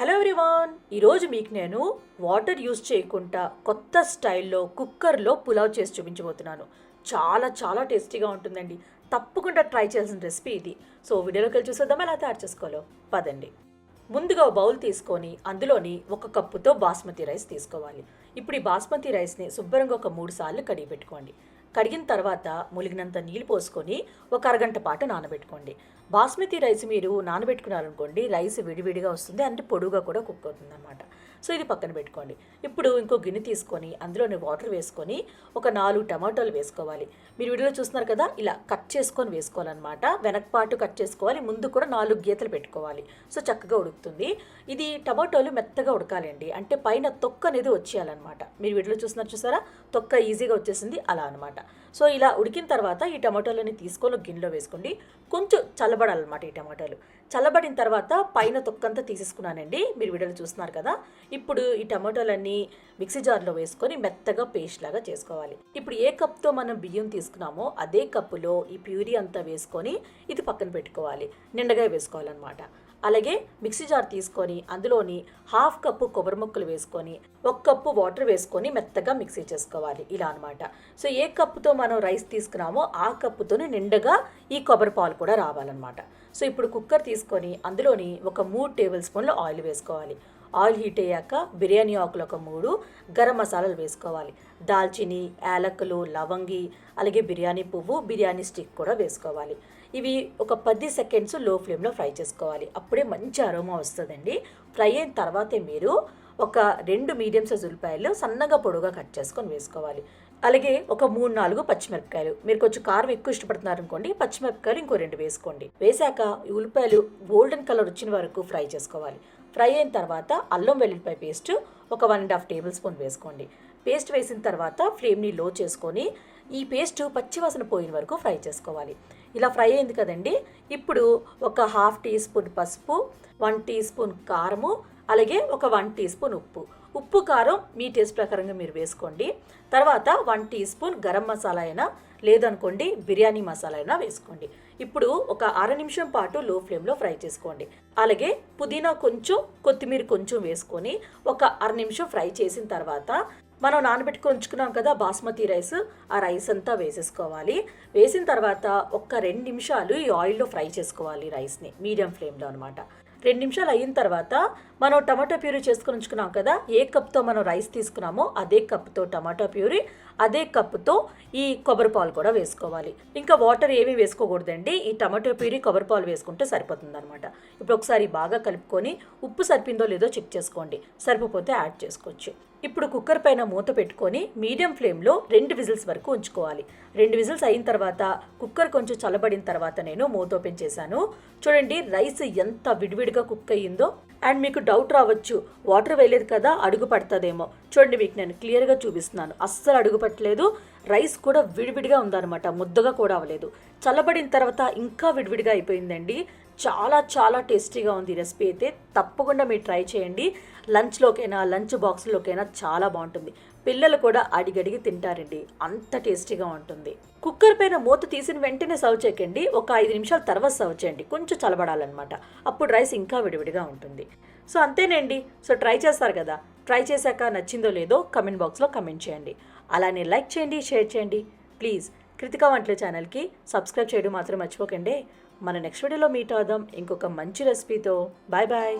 Hello everyone. ఈరోజు మీకు నేను వాటర్ యూస్ చేయకుండా కొత్త స్టైల్లో కుక్కర్లో పులావ్ చేసి చూపించబోతున్నాను. చాలా చాలా టేస్టీగా ఉంటుందండి. తప్పకుండా ట్రై చేయాల్సిన రెసిపీ ఇది. సో వీడియోలోకి వెళ్ళి చూసేద్దాం ఎలా తయారు చేసుకోవాలో? పదండి. ముందుగా బౌల్ తీసుకొని అందులోని ఒక కప్పుతో బాస్మతి రైస్ తీసుకోవాలి. ఇప్పుడు ఈ బాస్మతి రైస్ని శుభ్రంగా ఒక మూడు సార్లు కడిగి పెట్టుకోండి. కడిగిన తర్వాత ములిగినంత నీళ్ళు పోసుకొని ఒక అరగంట పాటు నానబెట్టుకోండి. బాస్మతి రైస్ మీరు నానబెట్టుకున్నారనుకోండి రైస్ విడివిడిగా వస్తుంది అంటే పొడుగా కూడా కుక్ అవుతుంది అనమాట సో ఇది పక్కన పెట్టుకోండి. ఇప్పుడు ఇంకో గిన్నె తీసుకొని అందులోని వాటర్ వేసుకొని ఒక నాలుగు టమాటోలు వేసుకోవాలి. మీరు వీడియోలో చూస్తున్నారు కదా ఇలా కట్ చేసుకొని వేసుకోవాలన్నమాట. వెనకపాటు కట్ చేసుకోవాలి ముందు కూడా నాలుగు గీతలు పెట్టుకోవాలి. సో చక్కగా ఉడుకుతుంది. ఇది టమాటోలు మెత్తగా ఉడకాలండి. అంటే పైన తొక్క అనేది వచ్చేయాలన్నమాట. మీరు వీడియోలో చూస్తున్నారు చూసారా? తొక్క ఈజీగా వచ్చేసింది అలా అనమాట సో ఇలా ఉడికిన తర్వాత ఈ టమాటోలని తీసుకొని గిన్నెలో వేసుకోండి. కొంచెం చల్లబడాలన్నమాట ఈ టమాటాలు. చల్లబడిన తర్వాత పైన తొక్కంతా తీసేసుకున్నానండి. మీరు వీడియోలు చూస్తున్నారు కదా. ఇప్పుడు ఈ టమాటోలన్నీ మిక్సీ జార్లో వేసుకొని మెత్తగా పేస్ట్ లాగా చేసుకోవాలి. ఇప్పుడు ఏ కప్తో మనం బియ్యం తీసుకున్నామో అదే కప్పులో ఈ ప్యూరీ అంతా వేసుకొని ఇది పక్కన పెట్టుకోవాలి. నిండగా వేసుకోవాలన్నమాట. అలాగే మిక్సీ జార్ తీసుకొని అందులోని హాఫ్ కప్పు కొబ్బరి ముక్కలు వేసుకొని ఒక కప్పు వాటర్ వేసుకొని మెత్తగా మిక్సీ చేసుకోవాలి. ఇలా అనమాట సో ఏ కప్పుతో మనం రైస్ తీసుకున్నామో ఆ కప్పుతోనే నిండగా ఈ కొబ్బరి పాలు కూడా రావాలన్నమాట. సో ఇప్పుడు కుక్కర్ తీసుకొని అందులోని ఒక మూడు టేబుల్ స్పూన్లు ఆయిల్ వేసుకోవాలి. ఆయిల్ హీట్ అయ్యాక బిర్యానీ ఆకులు ఒక మూడు గరం మసాలాలు వేసుకోవాలి. దాల్చిని యాలకులు లవంగి అలాగే బిర్యానీ పువ్వు బిర్యానీ స్టిక్ కూడా వేసుకోవాలి. ఇవి ఒక పది సెకండ్స్లో ఫ్లేమ్లో ఫ్రై చేసుకోవాలి. అప్పుడే మంచి అరోమా వస్తుందండి. ఫ్రై అయిన తర్వాతే మీరు ఒక రెండు మీడియం సైజ్ ఉల్లిపాయలు సన్నగా పొడుగా కట్ చేసుకొని వేసుకోవాలి. అలాగే ఒక మూడు నాలుగు పచ్చిమిరపకాయలు. మీరు కొంచెం కారం ఎక్కువ ఇష్టపడుతున్నారు అనుకోండి పచ్చిమిరపకాయలు ఇంకో రెండు వేసుకోండి. వేశాక ఉల్లిపాయలు గోల్డెన్ కలర్ వచ్చిన వరకు ఫ్రై చేసుకోవాలి. ఫ్రై అయిన తర్వాత అల్లం వెల్లుల్లిపాయ పేస్ట్ ఒక one and half tablespoon వేసుకోండి. పేస్ట్ వేసిన తర్వాత ఫ్లేమ్ని లో చేసుకొని ఈ పేస్ట్ పచ్చివాసన పోయిన వరకు ఫ్రై చేసుకోవాలి. ఇలా ఫ్రై అయింది కదండి? ఇప్పుడు ఒక హాఫ్ టీ స్పూన్ పసుపు వన్ టీ స్పూన్ కారము అలాగే ఒక వన్ టీ స్పూన్ ఉప్పు. ఉప్పు కారం మీ టేస్ట్ ప్రకారంగా మీరు వేసుకోండి. తర్వాత one teaspoon garam masala అయినా లేదనుకోండి బిర్యానీ మసాలా అయినా వేసుకోండి. ఇప్పుడు ఒక అర నిమిషం పాటు లో ఫ్లేమ్లో ఫ్రై చేసుకోండి. అలాగే పుదీనా కొంచెం కొత్తిమీర కొంచెం వేసుకొని ఒక అర నిమిషం ఫ్రై చేసిన తర్వాత మనం నానబెట్టుకొని ఉంచుకున్నాం కదా బాస్మతి రైస్ ఆ రైస్ అంతా వేసేసుకోవాలి. వేసిన తర్వాత ఒక్క రెండు నిమిషాలు ఈ ఆయిల్లో ఫ్రై చేసుకోవాలి రైస్ని మీడియం ఫ్లేమ్లో అనమాట రెండు నిమిషాలు అయిన తర్వాత మనం టమాటో ప్యూరీ చేసుకుని ఉంచుకున్నాం కదా ఏ కప్తో మనం రైస్ తీసుకున్నామో అదే కప్తో టమాటో ప్యూరీ అదే కప్తో ఈ కొబ్బరి పాలు కూడా వేసుకోవాలి. ఇంకా వాటర్ ఏమీ వేసుకోకూడదండి. ఈ టమాటో ప్యూరీ కొబ్బరి పాలు వేసుకుంటే సరిపోతుంది అనమాట ఇప్పుడు ఒకసారి బాగా కలుపుకొని ఉప్పు సరిపోయిందో లేదో చెక్ చేసుకోండి. సరిపోతే యాడ్ చేసుకోవచ్చు. ఇప్పుడు కుక్కర్ పైన మూత పెట్టుకొని మీడియం ఫ్లేమ్లో రెండు విజిల్స్ వరకు ఉంచుకోవాలి. రెండు విజిల్స్ అయిన తర్వాత కుక్కర్ కొంచెం చల్లబడిన తర్వాత నేను మూత ఓపెన్ చేశాను. చూడండి రైస్ ఎంత విడివిడిగా కుక్ అయ్యిందో. అండ్ మీకు డౌట్ రావచ్చు వాటర్ వేయలేదు కదా అడుగు పడుతుందేమో. చూడండి మీకు నేను క్లియర్గా చూపిస్తున్నాను. అస్సలు అడుగు పట్టలేదు. రైస్ కూడా విడివిడిగా ఉందన్నమాట ముద్దగా కూడా అవ్వలేదు. చల్లబడిన తర్వాత ఇంకా విడివిడిగా అయిపోయిందండి. చాలా చాలా టేస్టీగా ఉంది రెసిపీ అయితే. తప్పకుండా మీరు ట్రై చేయండి. లంచ్లోకైనా లంచ్ బాక్స్లోకైనా చాలా బాగుంటుంది. పిల్లలు కూడా అడిగడిగి తింటారండి. అంత టేస్టీగా ఉంటుంది. కుక్కర్ పైన మూత తీసిన వెంటనే సర్వ్ చేయకండి. ఒక ఐదు నిమిషాల తర్వాత సర్వ్ చేయండి. కొంచెం చలబడాలన్నమాట. అప్పుడు రైస్ ఇంకా విడివిడిగా ఉంటుంది. సో అంతేనండి. సో ట్రై చేస్తారు కదా. ట్రై చేశాక నచ్చిందో లేదో కమెంట్ బాక్స్లో కమెంట్ చేయండి. అలానే లైక్ చేయండి షేర్ చేయండి. ప్లీజ్ కృతికా వంటల ఛానల్కి సబ్స్క్రైబ్ చేయడం మాత్రం మర్చిపోకండి. మన నెక్స్ట్ వీడియోలో మీట్ అవుదాం. ఇంకొక మంచి రెసిపీతో బాయ్ బాయ్